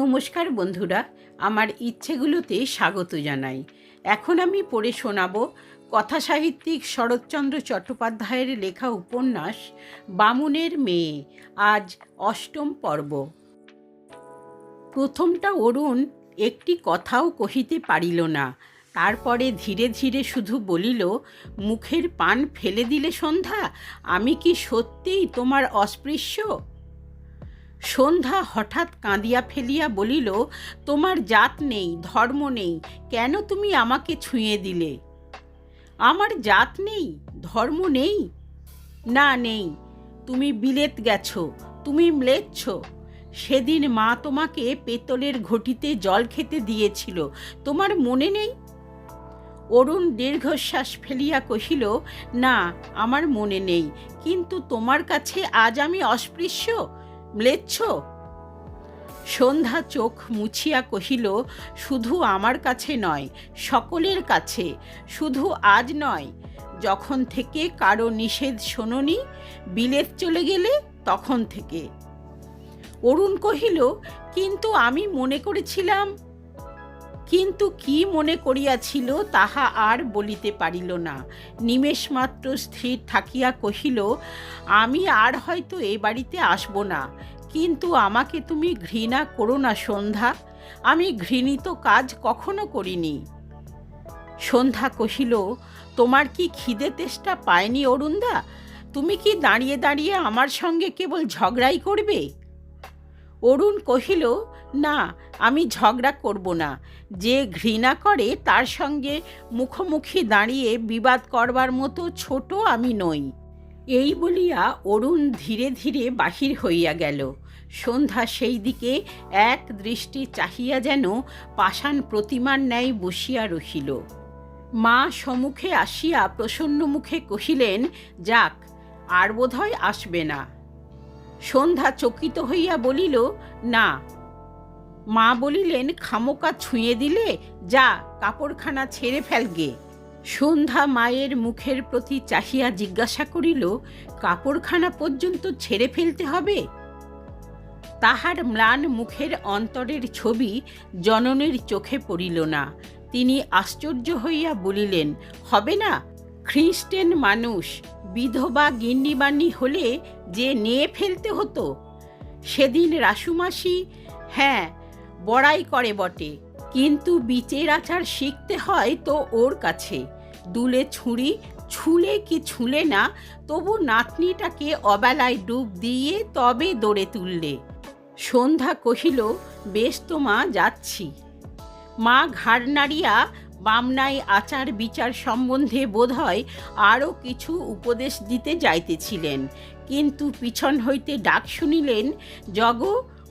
নমস্কার বন্ধুরা, আমার ইচ্ছেগুলোতে স্বাগত জানাই। এখন আমি পড়ে শোনাব কথা সাহিত্যিক শরৎচন্দ্র চট্টোপাধ্যায়ের লেখা উপন্যাস, বামুনের মেয়ে, আজ অষ্টম পর্ব। প্রথমটা অরুণ একটি কথাও কহিতে পারিল না, তারপরে ধীরে ধীরে শুধু বলিল, মুখের পান ফেলে দিলে সন্ধ্যা, আমি কি সত্যিই তোমার অস্পৃশ্য? সন্ধ্যা হঠাৎ কাঁদিয়া ফেলিয়া বলিল, তোমার জাত নেই, ধর্ম নেই, কেন তুমি আমাকে ছুঁয়ে দিলে? আমার জাত নেই, ধর্ম নেই? না, নেই, তুমি বিলেত গেছো, তুমি ম্লেচ্ছ। সেদিন মা তোমাকে পেতলের ঘটিতে জল খেতে দিয়েছিল, তোমার মনে নেই? অরুণ দীর্ঘশ্বাস ফেলিয়া কহিল, না, আমার মনে নেই, কিন্তু তোমার কাছে আজ আমি অস্পৃশ্য? ম্লেচ্ছ সন্ধ্যা চোখ মুছিয়া কহিল, শুধু আমার কাছে নয়, সকলের কাছে, শুধু আজ নয়, যখন থেকে কারও নিষেধ শোনি বিলেত চলে গেলে তখন থেকে। অরুণ কহিল, কিন্তু আমি মনে করেছিলাম কিন্তু কি মনে করিয়াছিল তাহা আর বলিতে পারিল না। নিমেষ মাত্র স্থির থাকিয়া কহিল, আমি আর হয়তো এ বাড়িতে আসব না। কিন্তু আমাকে তুমি ঘৃণা করো না, সন্ধ্যা। আমি ঘৃণিত কাজ কখনো করিনি। সন্ধ্যা কহিল, তোমার কি খিদে তেষ্টা পায়নি, অরুণদা? তুমি কি দাঁড়িয়ে দাঁড়িয়ে আমার সঙ্গে কেবল ঝগড়াই করবে? অরুণ কহিল না, আমি ঝগড়া করব না। যে ঘৃণা করে, তার সঙ্গে মুখোমুখি দাঁড়িয়ে বিবাদ করবার মতো ছোট আমি নই। এই বলিয়া অরুণ ধীরে ধীরে বাহির হইয়া গেল। সন্ধ্যা সেই দিকে এক দৃষ্টি চাহিয়া যেন পাষাণ প্রতিমার ন্যায় বসিয়া রহিল। মা সমুখে আসিয়া প্রসন্ন মুখে কহিলেন, যাক, আর বোধহয় আসবে না। সন্ধ্যা চকিত হইয়া বলিল, না মা বলিলেন খামোকা ছুঁয়ে দিলে যা, কাপড়খানা ছেড়ে ফেলগে সন্ধ্যা মায়ের মুখের প্রতি চাহিয়া জিজ্ঞাসা করিল, কাপড়খানা পর্যন্ত ছেড়ে ফেলতে হবে? তাহার ম্লান মুখের অন্তরের ছবি জননের চোখে পড়িল না। তিনি আশ্চর্য হইয়া বলিলেন, হবে না, খ্রিস্টেন মানুষ, বিধবা গিন্নিবান্নি হলে যে নিয়ে ফেলতে হতো? সেদিন রাসুমাসি হ্যাঁ বড়াই করে বটে। কিন্তু বিচের আচার শিখতে হয় তো ওর কাছে। দুলে ছুঁড়ি, ছুলে কি ছুলে না, তবু নাতনিটাকে অবেলায় ডুব দিয়ে তবে দৌড়ে তুললে। সন্ধ্যা কহিল, বেশ তো মা, যাচ্ছি। মা ঘাড় নাড়িয়া বামনাই আচার বিচার সম্বন্ধে বোধহয় আরও কিছু উপদেশ দিতে যাইতেছিলেন। কিন্তু পিছন হইতে ডাক শুনিলেন, জগ,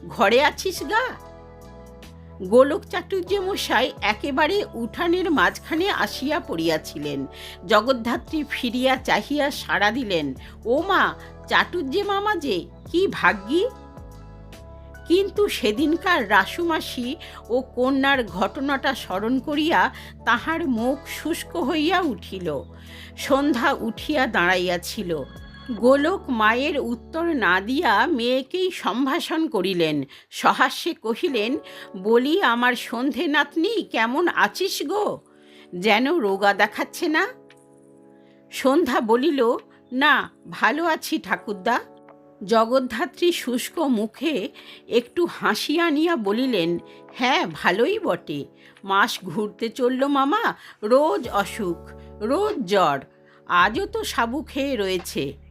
ঘরে আছিস গা? গোলক চাটুর্য মশাই একেবারে উঠানের মাঝখানে আসিয়া পড়িয়াছিলেন। জগদ্ধাত্রী ফিরিয়া চাহিয়া সাড়া দিলেন, ও মা চাটুর্যে মামা যে, কি ভাগ্যি? কিন্তু সেদিনকার রাসুমাসি ও কন্যার ঘটনাটা স্মরণ করিয়া তাহার মুখ শুষ্ক হইয়া উঠিল। সন্ধ্যা উঠিয়া দাঁড়াইয়াছিল। গোলক মায়ের উত্তর না দিয়া মেয়েকেই সম্ভাষণ করিলেন। সহাস্যে কহিলেন, বলি, আমার সন্ধে নাতনি, কেমন আছিস গো? যেন রোগা দেখাচ্ছে না? সন্ধ্যা বলিল, না, ভালো আছি ঠাকুরদা। জগদ্ধাত্রী শুষ্ক মুখে একটু হাসি আনিয়া বলিলেন হ্যাঁ ভালোই বটে। মাস ঘুরতে চলল মামা, রোজ অসুখ, রোজ জ্বর। আজও তো সাবু খেয়ে রয়েছে।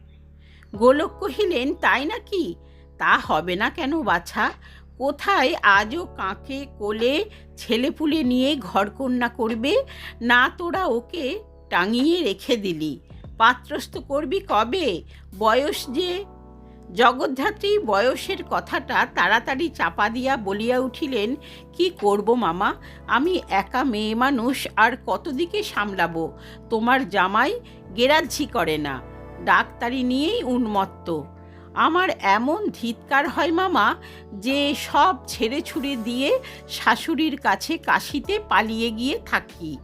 গোলক কহিলেন, তাই নাকি? তা হবে না কেন বাছা? কোথায় আজও কাকে, কোলে ছেলেপুলে নিয়ে ঘরকন্যা করবে? না তোরা ওকে টাঙিয়ে রেখে দিলি। পাত্রস্থ করবি কবে? বয়স যে জগদ্ধাত্রী বয়সের কথাটা তাড়াতাড়ি চাপা দিয়া বলিয়া উঠিলেন, কি করব মামা? আমি একা মেয়ে মানুষ, আর কতদিকে সামলাবো? তোমার জামাই গেরাজ্ঝি করে না। ডাক্তারি নিয়েই উন্মত্ত। আমার এমন ধিৎকার হয় মামা, যে সব ছেড়ে ছুড়ে দিয়ে শাশুড়ির কাছে কাশিতে পালিয়ে গিয়ে থাকি।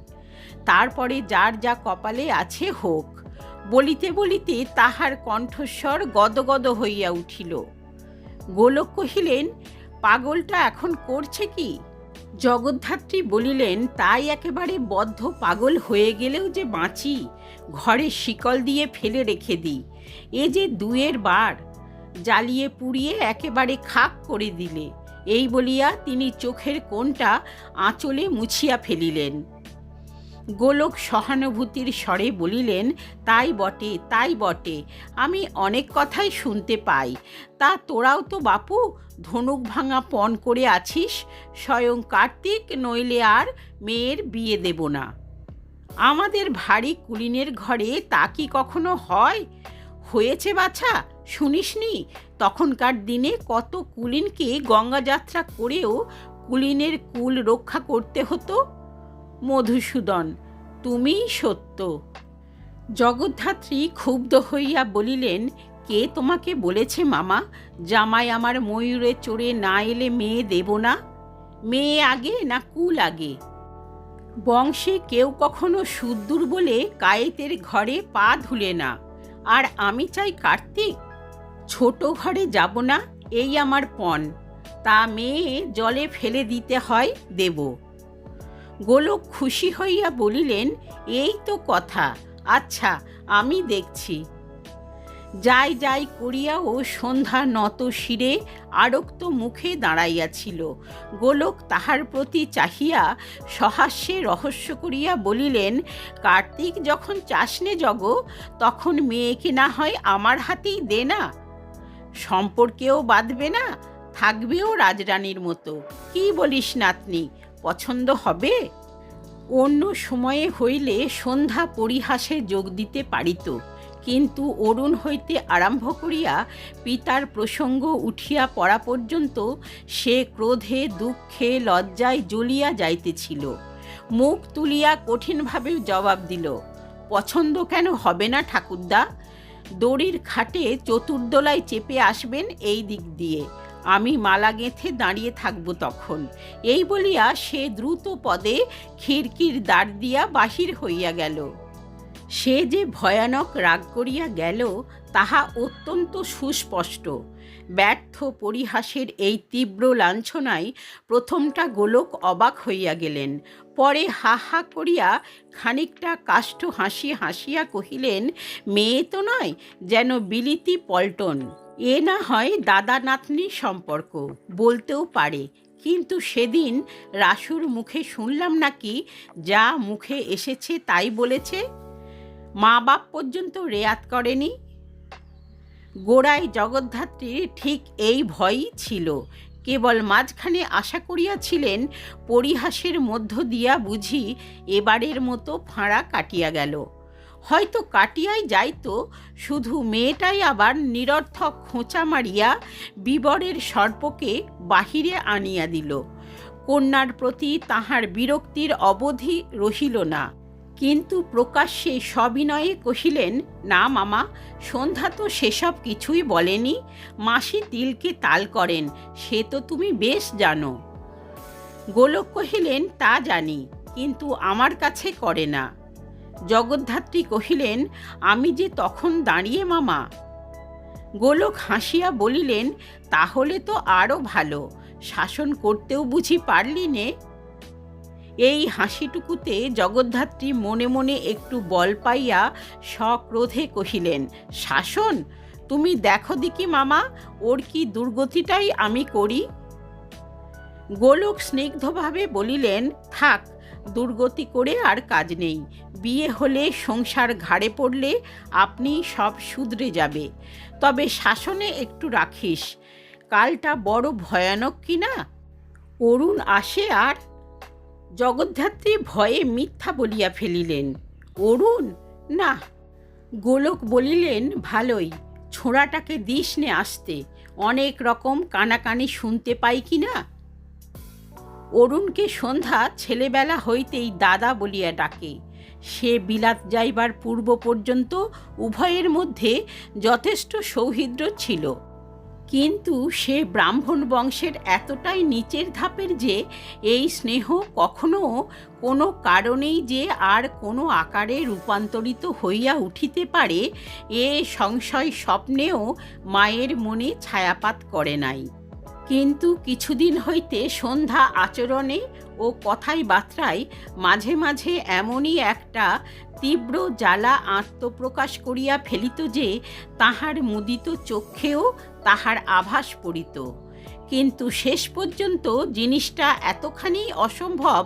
তারপরে যার যা কপালে আছে হোক, বলিতে বলিতে তাহার কণ্ঠস্বর গদগদ হইয়া উঠিল। গোলক কহিলেন, পাগলটা এখন করছে কি? জগদ্ধাত্রী বলিলেন, তাই একেবারে বদ্ধ পাগল হয়ে গেলেও যে বাঁচি। ঘরে শিকল দিয়ে ফেলে রেখে দিই। এ যে দুয়ের বার জ্বালিয়ে পুড়িয়ে একেবারে খাক করে দিলে, এই বলিয়া তিনি চোখের কোণটা আঁচলে মুছিয়া ফেলিলেন। গোলক সহানুভূতির স্বরে বলিলেন, তাই বটে তাই বটে, আমি অনেক কথাই শুনতে পাই। তা তোরাও তো বাপু, ধনুক ভাঙা পণ করে আছিস, স্বয়ং কার্তিক, নইলে আর মেয়ের বিয়ে দেব না। আমাদের ভারী কুলিনের ঘরে তা কি কখনো হয়? হয়েছে বাছা, শুনিসনি? তখনকার দিনে কত কুলিনকে গঙ্গাযাত্রা করেও কুলিনের কুল রক্ষা করতে হতো? মধুসূদন তুমিই সত্য। জগদ্ধাত্রী ক্ষুব্ধ হইয়া বলিলেন, কে তোমাকে বলেছে মামা, জামাই আমার ময়ূরে চড়ে না এলে মেয়ে দেব না? মেয়ে আগে না কুল আগে? বংশে কেউ কখনো সুদূর বলে কায়েতের ঘরে পা ধুলে না। আর আমি চাই কার্তিক, ছোট ঘরে যাব না, এই আমার পণ। তা মেয়ে জলে ফেলে দিতে হয় দেব। গোলক খুশি হইয়া বলিলেন, এই তো কথা। আচ্ছা আমি দেখছি। যাই যাই করিয়া ও সন্ধ্যা নত শিরে আরক্ত মুখে দাঁড়াইয়াছিল। গোলক তাহার প্রতি চাহিয়া সহাস্যে রহস্য করিয়া বলিলেন, কার্তিক যখন চাষনে জগ, তখন মেয়েকে না হয় আমার হাতেই দে না। সম্পর্কেও বাঁধবে না, থাকবেও রাজরানীর মতো। কি বলিস নাতনি, পছন্দ হবে? অন্য সময়ে হইলে সন্ধ্যা পরিহাসে যোগ দিতে পারিত। কিন্তু অরুণ হইতে আরম্ভ করিয়া পিতার প্রসঙ্গ উঠিয়া পড়া পর্যন্ত সে ক্রোধে, দুঃখে, লজ্জায় জ্বলিয়া যাইতেছিল। মুখ তুলিয়া কঠিনভাবে জবাব দিল, পছন্দ কেন হবে না ঠাকুরদা? দড়ির খাটে চতুর্দলায় চেপে আসবেন এই দিক দিয়ে। আমি মালা গেঁথে দাঁড়িয়ে থাকব তখন। এই বলিয়া সে দ্রুত পদে খিড়কির দ্বার দিয়া বাহির হইয়া গেল। সে যে ভয়ানক রাগ করিয়া গেল, তাহা অত্যন্ত সুস্পষ্ট। ব্যর্থ পরিহাসের এই তীব্র লাঞ্ছনায় প্রথমটা গোলক অবাক হইয়া গেলেন। পরে হা হা করিয়া খানিকটা কাষ্ঠ হাসি হাসিয়া কহিলেন, মেয়ে তো নয়, যেন বিলিতি পল্টন। এ না হয় দাদা নাতনির সম্পর্ক। বলতেও পারে। কিন্তু সেদিন রাসুর মুখে শুনলাম নাকি, যা মুখে এসেছে তাই বলেছে? মা বাপ পর্যন্ত রেয়াত করেনি। গোড়ায় জগদ্ধাত্রীর ঠিক এই ভয়ই ছিল। কেবল মাঝখানে আশা করিয়াছিলেন, পরিহাসের মধ্য দিয়া বুঝি এবারের মতো ফাঁড়া কাটিয়া গেল। হয়তো কাটিয়াই যাইতো, শুধু মেয়েটাই আবার নিরর্থক খোঁচা মারিয়া বিবরের সর্পকে বাহিরে আনিয়া দিল। কন্যার প্রতি তাহার বিরক্তির অবধি রহিল না। কিন্তু প্রকাশ্যে সবিনয়ে কহিলেন, না মামা, সন্ধ্যা তো সেসব কিছুই বলেনি। মাসি তিলকে তাল করেন, সে তো তুমি বেশ জানো। গোলক কহিলেন, তা জানি, কিন্তু আমার কাছে করে না। জগদ্ধাত্রী কহিলেন, আমি যে তখন দাঁড়িয়ে মামা? গোলক হাসিয়া বলিলেন, তাহলে তো আরও ভালো। শাসন করতেও বুঝি পারলি নে? এই হাসিটুকুতে জগদ্ধাত্রী মনে মনে একটু বল পাইয়া সক্রোধে কহিলেন, শাসন? তুমি দেখো দিকি মামা, ওর কি দুর্গতিটাই আমি করি? গোলক স্নিগ্ধভাবে বলিলেন, থাক, দুর্গতি করে আর কাজ নেই। বিয়ে হলে সংসার ঘাড়ে পড়লে আপনি সব শুধরে যাবে। তবে শাসনে একটু রাখিস। কালটা বড় ভয়ানক কি না? অরুণ আসে আর জগদ্ধাত্রী ভয়ে মিথ্যা বলিয়া ফেলিলেন, অরুণ, না। গোলক বলিলেন, ভালোই, ছোঁড়াটাকে দিস নে আসতে, অনেক রকম কানাকানি শুনতে পাই কি না? অরুণকে সন্ধ্যা ছেলেবেলা হইতেই দাদা বলিয়া ডাকে, সে বিলাত যাইবার পূর্ব পর্যন্ত উভয়ের মধ্যে যথেষ্ট সৌহৃদ্য ছিল। কিন্তু সে ব্রাহ্মণ বংশের এতটাই নিচের ধাপের যে এই স্নেহ কখনো কোনো কারণেই যে আর কোনো আকারে রূপান্তরিত হইয়া উঠিতে পারে, এ সংশয় স্বপ্নেও মায়ের মনে ছায়াপাত করে নাই। কিন্তু কিছুদিন হইতে সন্ধ্যা আচরণে ও কথাই বার্তায় মাঝে মাঝে এমনই একটা তীব্র জ্বালা আত্মপ্রকাশ করিয়া ফেলিত যে তাহার মুদিত চক্ষেও তাহার আভাস পড়িত। কিন্তু শেষ পর্যন্ত জিনিসটা এতখানি অসম্ভব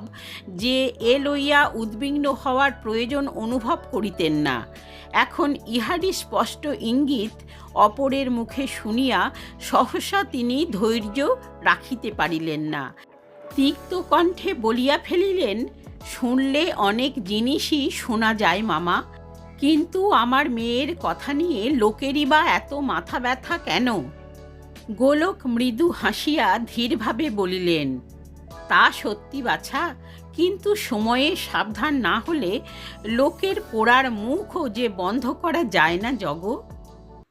যে এ লইয়া উদ্বিগ্ন হওয়ার প্রয়োজন অনুভব করিতেন না। এখন ইহারই স্পষ্ট ইঙ্গিত অপরের মুখে শুনিয়া সহসা তিনি ধৈর্য রাখিতে পারিলেন না। তিক্ত কণ্ঠে বলিয়া ফেলিলেন, শুনলে অনেক জিনিসই শোনা যায় মামা, কিন্তু আমার মেয়ের কথা নিয়ে লোকেরই বা এত মাথা ব্যথা কেন? গোলক মৃদু হাসিয়া ধীরভাবে বলিলেন, তা সত্যি বাছা, কিন্তু সময়ে সাবধান না হলে লোকের পোড়ার মুখও যে বন্ধ করা যায় না জগ